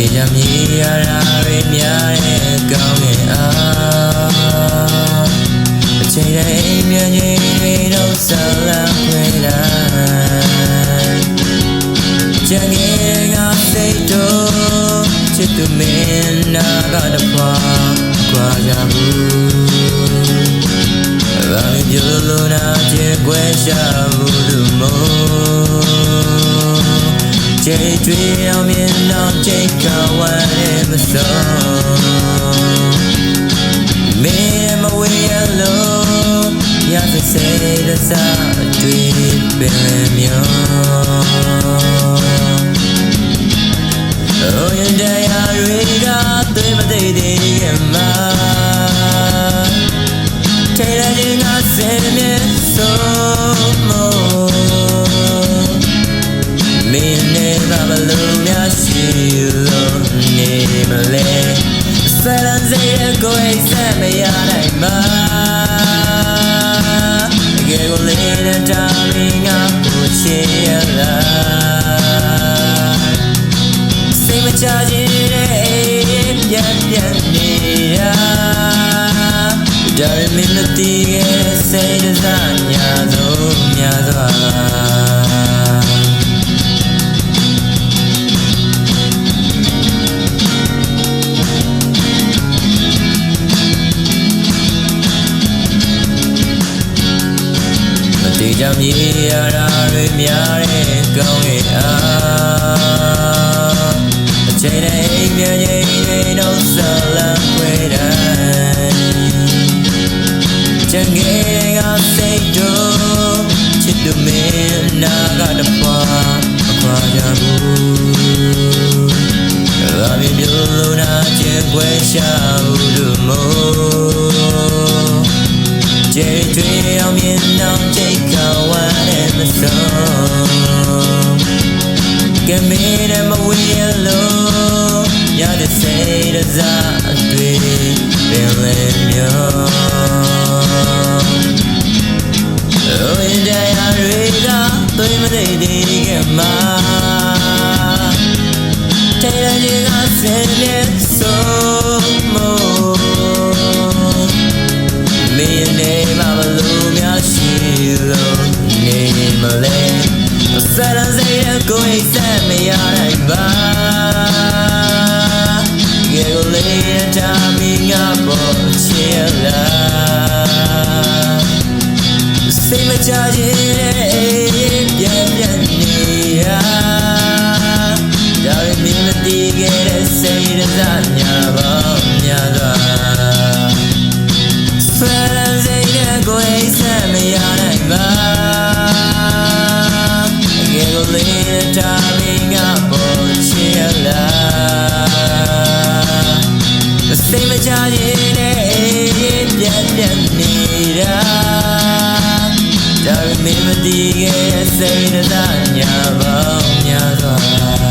တေချာမြေရတာတွေများတဲ့ကောင်းရဲ့အားအချိန်တိုင်းမြင်ချင်းတွေတော့ဆလာခွေတိုင်းကြံငယ်ကစိတ်တို့ချစ်သူမင်းနာကတပွားခွာကြဘူးဘာလို့ပြလို့နာကျဲခွဲရှာဘူးလို့မို့ ကြိတ်တွေအောင်မြင်တော့ကြိတ်ကဝမ်းနဲ့မစုံမင်းမဝေးရလို့ရတဲ့စိတ်တစားတွေ့ပင်မြောအိုရင်တရားတွေကသွေးမ ဆလန်စေကိုအိတ်ဆက်မရနိုင်မှာတကယ်ကိုလေးနဲ့တာမင်းငါကိုချေရလားစိတ်မချခြင်းနဲ့ပြန်ပြန်နေတာဒါရမင်းမတီးရဲ့စိတ်တစားညာဆုံးများစွာ မတေကြောင့်မြေရတာတွေများတဲ့ကောင်းရဲ့အားအချိန်တိုင်းမြင်ချိန်တွေတော့ဆလာခွေတိုင်းချင်ငယ်ကစိတ်တို့ချစ်သူမင်းနာကတပွားအခွာကြဘူးဘာမင်းမျိုးလုံးနာချင်ခွဲရှာဘူးလို့မို့ကြိတ်တွေအောင်မြင်တော့ကြိ အိုးရင်တရားတွေကသွေးမသိသေးခင်မှာထဲရခြင်းကဆင်းရဲဆုံး မချခြင်းနဲ့ပြန်ပြန်နေရဒါပေမဲ့မတည်ခဲ့တဲ့စိတ်တစားညာပါများစွာဖရန်စိတ်နဲ့ကိုယ်အိမ်ဆက်မရနိုင်ပါအကယ်ကိုလေးတာမင်းကပေါ်ချင်လားစိတ်မချရင်နဲ့ပြန်ပြန်နေတာ မင်းမတည်ခဲ့စိတ်နှသာညာပေါင်းများစွာ